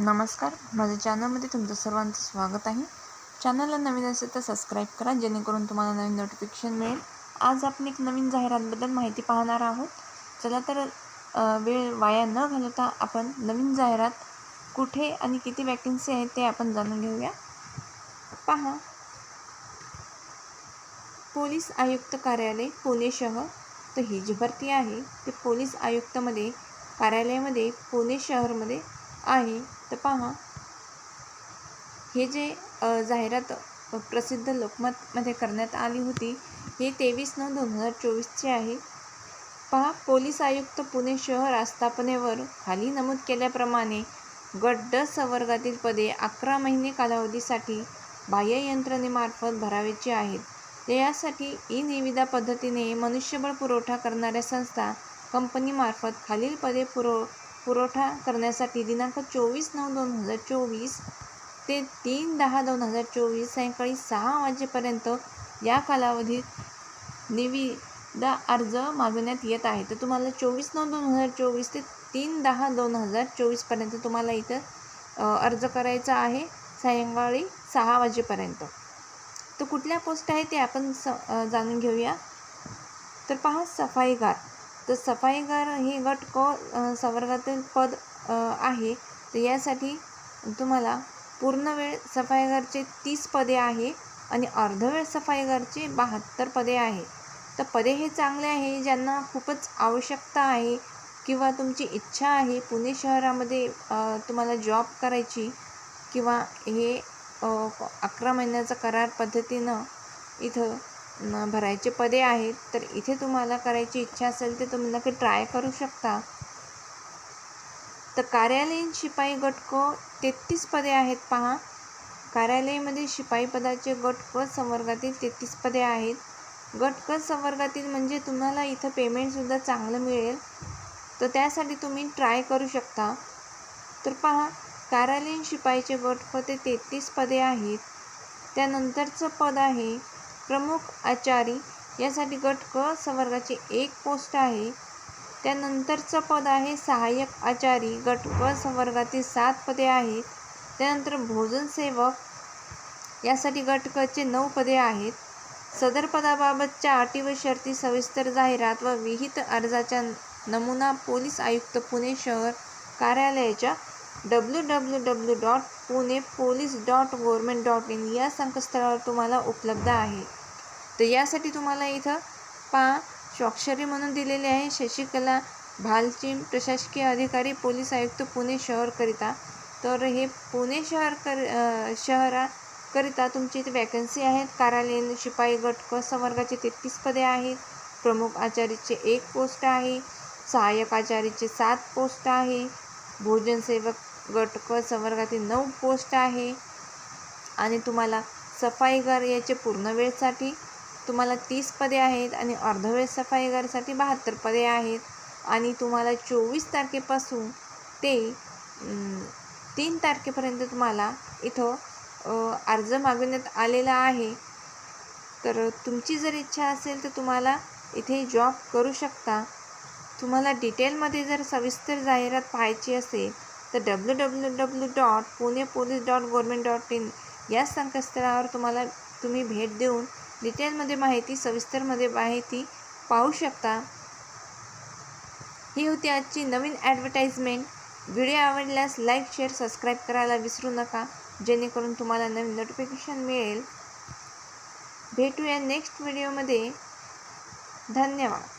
नमस्कार माझ्या चॅनलमध्ये तुमचं सर्वांचं स्वागत आहे. चॅनलला नवीन असेल तर सबस्क्राईब करा जेणेकरून तुम्हाला नवीन नोटिफिकेशन मिळेल. आज आपण एक नवीन जाहिरातबद्दल माहिती पाहणार आहोत. चला तर वेळ वाया न घालवता आपण नवीन जाहिरात कुठे आणि किती वॅकन्सी आहे ते आपण जाणून घेऊया. पहा. पोलीस आयुक्त कार्यालय पुणे शहर. तर ही जी भरती आहे ते पोलीस आयुक्तमध्ये कार्यालयामध्ये पुणे शहरमध्ये आहे. तर पहा हे जे जाहिरात प्रसिद्ध लोकमतमध्ये करण्यात आली होती हे तेवीस नऊ दोन हजार चोवीसचे आहे. पहा पोलीस आयुक्त पुणे शहर आस्थापनेवर खाली नमूद केल्याप्रमाणे गट ड संवर्गातील पदे अकरा महिने कालावधीसाठी बाह्य यंत्रणेमार्फत भरावेची आहेत. ते यासाठी ई निविदा पद्धतीने मनुष्यबळ पुरवठा करणाऱ्या संस्था कंपनीमार्फत खालील पदे पुरव पुरवठा करण्यासाठी दिनांक चोवीस नऊ दोन हजार चोवीस ते तीन दहा दोन हजार चोवीस सायंकाळी सहा वाजेपर्यंत या कालावधीत निविदा अर्ज मागवण्यात येत आहे. तर तुम्हाला चोवीस नऊ दोन हजार चोवीस ते तीन दहा दोन हजार चोवीसपर्यंत तुम्हाला इथं अर्ज करायचा आहे सायंकाळी सहा वाजेपर्यंत. तर कुठल्या पोस्ट आहे ते आपण स जाणून घेऊया. तर पहा सफाईगार. तर सफाईगार हे गट क संवर्गातील पद आहे. तर यासाठी तुम्हाला पूर्ण वेळ सफाईगारचे तीस पदे आहे आणि अर्धवेळ सफाईगारचे बहात्तर पदे आहे. तर पदे हे चांगले आहे ज्यांना खूपच आवश्यकता आहे किंवा तुमची इच्छा आहे पुणे शहरामध्ये तुम्हाला जॉब करायची किंवा हे अकरा महिन्याचा करार पद्धतीनं इथं भरायचे पदे आहेत तर इथे तुम्हाला करायची इच्छा असेल तर तुम्ही नक्की ट्राय करू शकता. तर कार्यालयीन शिपाई गट तेहतीस पदे आहेत पहा. कार्यालयामध्ये शिपाई पदाचे गट क संवर्गातील तेहतीस पदे आहेत. गट क संवर्गातील म्हणजे तुम्हाला इथं पेमेंटसुद्धा चांगलं मिळेल. तर त्यासाठी तुम्ही ट्राय करू शकता. तर पहा कार्यालयीन शिपाईचे गट क ते तेहतीस पदे आहेत. त्यानंतरचं पद आहे प्रमुख आचारी यासाठी गट क संवर्गाची एक पोस्ट आहे. त्यानंतरचं पद आहे सहाय्यक आचारी. गट क संवर्गातील सात पदे आहेत. त्यानंतर भोजन सेवक यासाठी गट कचे नऊ पदे आहेत. सदर पदाबाबतच्या अटी व शर्ती सविस्तर जाहिरात व विहित अर्जाचा नमुना पोलीस आयुक्त पुणे शहर कार्यालयाच्या W W W dot Pune police dot government dot in या संकेतस्थळावर तुम्हाला उपलब्ध आहे. तर यासाठी तुम्हाला इथं पा. स्वाक्षरी म्हणून दिलेले आहे. शशिकला भालचिम प्रशासकीय अधिकारी पोलीस आयुक्त पुणे शहरकरिता. तर हे पुणे शहर कर शहराकरिता तुमची इथे वॅकन्सी आहेत. कार्यालयीन शिपाई गट क संवर्गाचे तेहतीस पदे आहेत. प्रमुख आचार्याचे एक पोस्ट आहे. सहाय्यक आचार्याचे सात पोस्ट आहे. भोजन सेवक गट क संवर्गातील नऊ पोस्ट आहे. आणि तुम्हाला सफाईगार याचे पूर्ण वेळसाठी तुम्हाला तीस पदे आहेत आणि अर्धवेळ सफाईगारसाठी बहात्तर पदे आहेत. आणि तुम्हाला चोवीस तारखेपासून ते तीन तारखेपर्यंत तुम्हाला इथं अर्ज मागवण्यात आलेला आहे. तर तुमची जर इच्छा असेल तर तुम्हाला इथे जॉब करू शकता. तुम्हाला डिटेलमध्ये जर सविस्तर जाहिरात पाहायची असेल तर W W W dot Pune police dot government dot in या संकेतस्थळावर तुम्हाला तुम्ही भेट देऊन डिटेलमध्ये माहिती सविस्तरमध्ये माहिती पाहू शकता. ही होती आजची नवीन ॲडव्हर्टाईजमेंट व्हिडिओ आवडल्यास लाईक शेअर सबस्क्राईब करायला विसरू नका जेणेकरून तुम्हाला नवीन नोटिफिकेशन मिळेल. भेटूया नेक्स्ट व्हिडिओमध्ये धन्यवाद.